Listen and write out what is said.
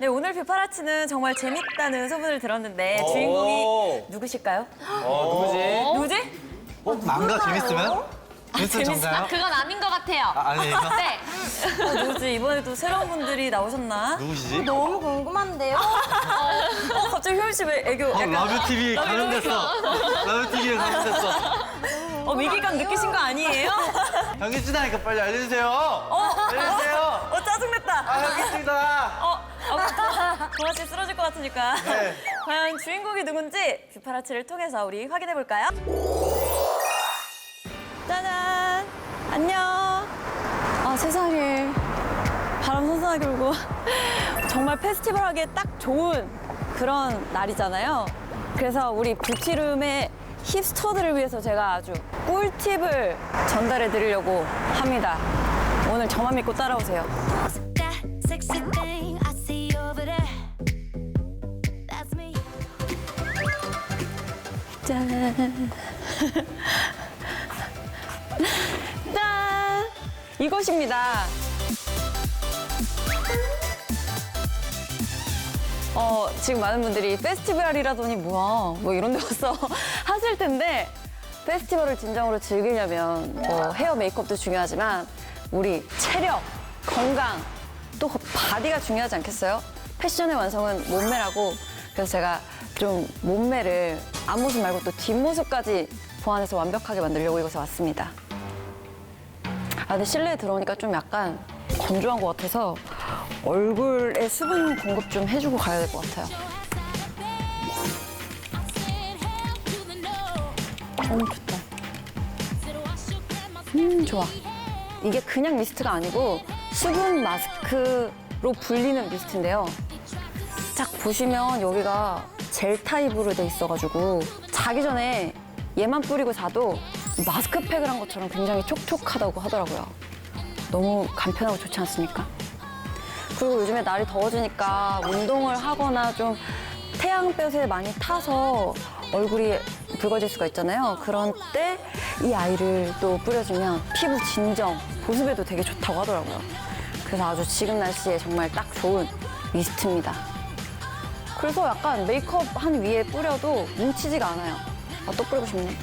네, 오늘 뷰파라치는 정말 재밌다는 소문을 들었는데 주인공이 누구실까요? 어, 누구지? 누구지? 어, 망가 재밌으면? 재밌으면 정가요? 그건 아닌 것 같아요. 아, 아니에요? 네. 어, 누구지? 이번에도 새로운 분들이 나오셨나? 누구시지? 너무 궁금한데요? 어, 갑자기 효연 씨 왜 애교? 어, 약간 라뷰 TV 감염됐어. 라뷰 TV에 감염됐어. 어, 위기감 느끼신 거 아니에요? 현기씨다니까 빨리 알려주세요. 어, 알려주세요. 어, 짜증냈다. 아. 어, 어, 동아 씨 쓰러질 것 같으니까. 네. 과연 주인공이 누군지 뷰파라치를 통해서 우리 확인해 볼까요? 짜잔! 안녕! 아, 세상에. 바람 선선하게 불고. 정말 페스티벌 하기에 딱 좋은 그런 날이잖아요. 그래서 우리 뷰티룸의 힙스터들을 위해서 제가 아주 꿀팁을 전달해 드리려고 합니다. 오늘 저만 믿고 따라오세요. 짠. 짠. 이것입니다. 어, 지금 많은 분들이 페스티벌이라더니 뭐야, 뭐 이런 데 와서 하실 텐데, 페스티벌을 진정으로 즐기려면 뭐 헤어 메이크업도 중요하지만, 우리 체력, 건강, 또 바디가 중요하지 않겠어요? 패션의 완성은 몸매라고, 그래서 제가 좀 몸매를 앞모습 말고 또 뒷모습까지 보완해서 완벽하게 만들려고 이곳에 왔습니다. 아, 근데 실내에 들어오니까 좀 약간 건조한 것 같아서 얼굴에 수분 공급 좀 해주고 가야 될 것 같아요. 너무 좋다. 음, 좋아. 이게 그냥 미스트가 아니고 수분 마스크로 불리는 미스트인데요. 딱 보시면 여기가 젤 타입으로 돼 있어가지고 자기 전에 얘만 뿌리고 자도 마스크팩을 한 것처럼 굉장히 촉촉하다고 하더라고요. 너무 간편하고 좋지 않습니까? 그리고 요즘에 날이 더워지니까 운동을 하거나 좀 태양볕에 많이 타서 얼굴이 붉어질 수가 있잖아요. 그런 때 이 아이를 또 뿌려주면 피부 진정, 보습에도 되게 좋다고 하더라고요. 그래서 아주 지금 날씨에 정말 딱 좋은 미스트입니다. 그래서 약간 메이크업 한 위에 뿌려도 뭉치지가 않아요. 아, 또 뿌리고 싶네.